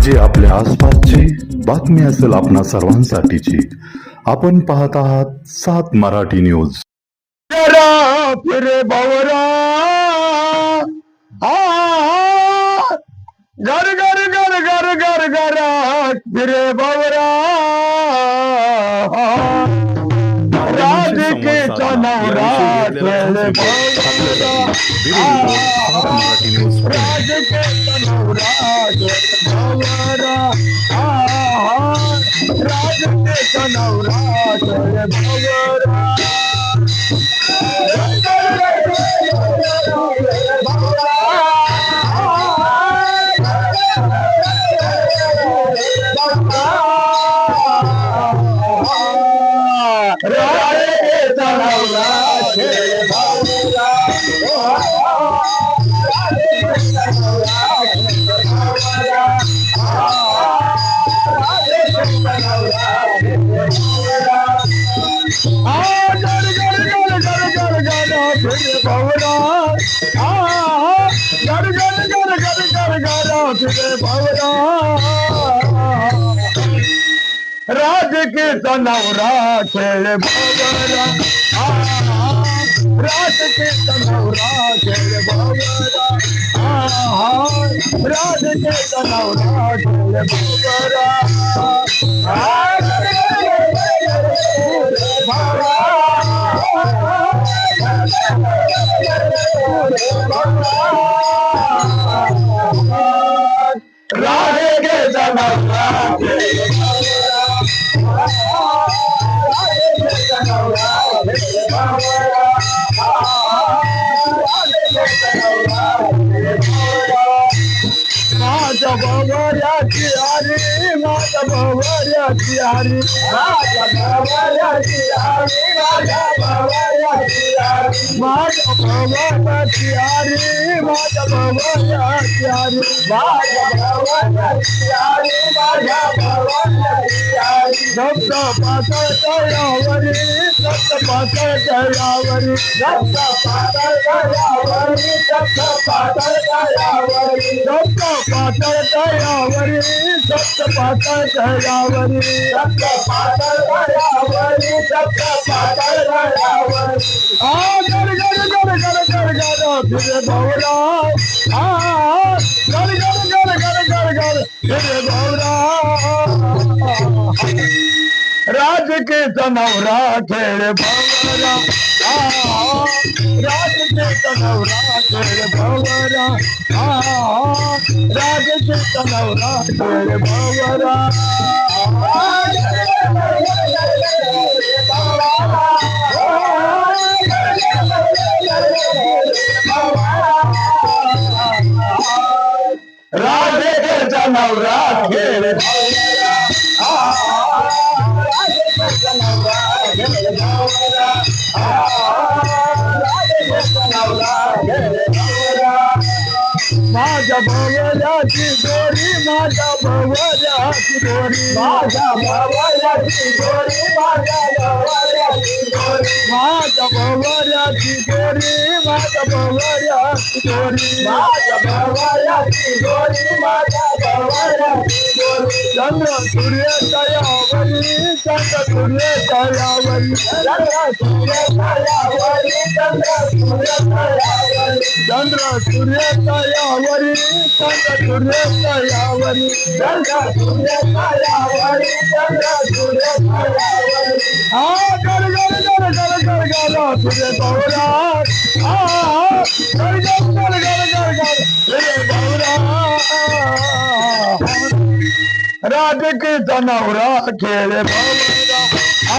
म्हणजे आपल्या आसपासची बातमी असेल आपणा सर्वांसाठीची. आपण पाहत आहात सात मराठी न्यूज़. फिरे घर घर घर घर घर घर फिरे भवरा राज के राज के कनौराज भवरा राज के कनौराज भवरा राज के कनौराज राज के तनौरा खेल भवरा राज के तनौरा खेल भवरा राज के तनौरा खेल भवरा Shivani, Raja Bhavaya Shivani, Raja Bhavaya Shivani, Raja Bhavaya Shivani, Raja Bhavaya Shivani, Raja Bhavaya Shivani, Raja Bhavaya पातळ तळावरी दत्त पातळ तळावरी दत्त पातळ तळावरी दत्त पातळ तळावरी दत्त पातळ तळावरी दत्त पातळ तळावरी दत्त पातळ तळावरी दत्त पातळ तळावरी आ गड गड गड गड गड गड फिरे भवरा आ गड गड राज के तनौरा खेड़ भवरा। राज के तनौरा खेड़ भवरा। राज के तनौरा खेड़ भवरा। राज के जनौरा खेड़ भवरा। రాజేశ్వర राजा भवया की गोरी माता भवया की गोरी राजा भवया की गोरी माता भवया की गोरी माता भवया की गोरी माता भवया की गोरी माता भवया की गोरी चंद्र सूर्य दयावली चंद्र सूर्य दयावली चंद्र सूर्य दयावली चंद्र सूर्य ಚಂದ್ರ ಸೂರ್ಯ ತಯಾವರಿ ಚಂದ್ರ ಸೂರ್ಯ ತಯಾವರಿ ಚಂದ್ರ ಸೂರ್ಯ ತಯಾವರಿ ಚಂದ್ರ ಸೂರ್ಯ ತಯಾವರಿ ಆ ಗರ ಗರ ಗರ ಗರ ಗರ ಗರ ಸೂರ್ಯ ಗೌರಾ ಆ ಗರ ಗರ ಗರ ಗರ ಗರ ಗರ ಸೂರ್ಯ ಗೌರಾ ರಾಧೆ ಕೀರ್ತನ ಉರಾ ಕೇಳೆ ಭವನ ಆ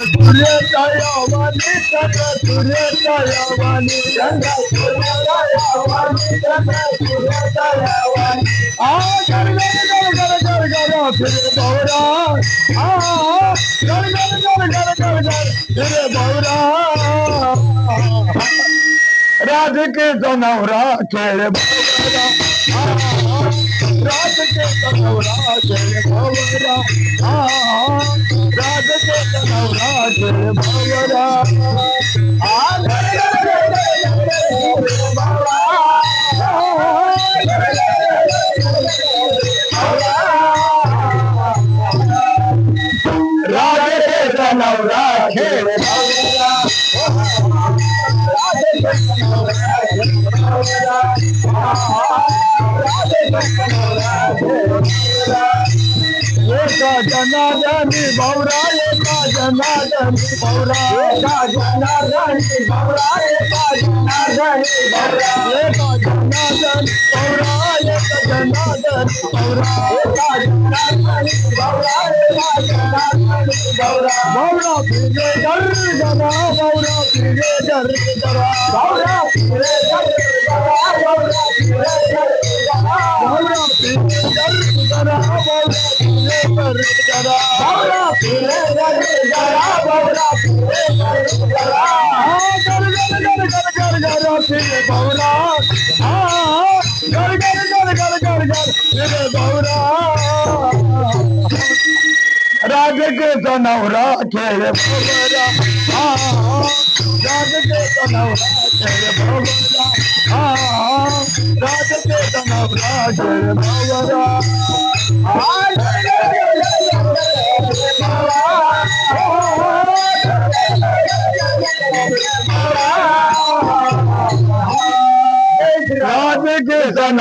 तुले दयावानी फिर बौरा फिर बौरा जनौरा खेल बौरा भवरा राज भवरा जनार्दनी बौराए का जनार्दनी बौराए का जनार्दनी बौराए का जनार्दनी बौराए का जनार्दनी बौराए का जनार्दनी बौराए का जनार्दनी बौराए का जनार्दनी बौरा बौरा फिरे दर दरा बौरा फिरे दर दरा। बौरा फिरे शिव बहुरा घर घर घर घर घर घर शिव बहुरा राधे के तनौरा खेल भवरा राधे के तनौरा खेल भवरा राधे के तनौरा खेल भवरा Oh, न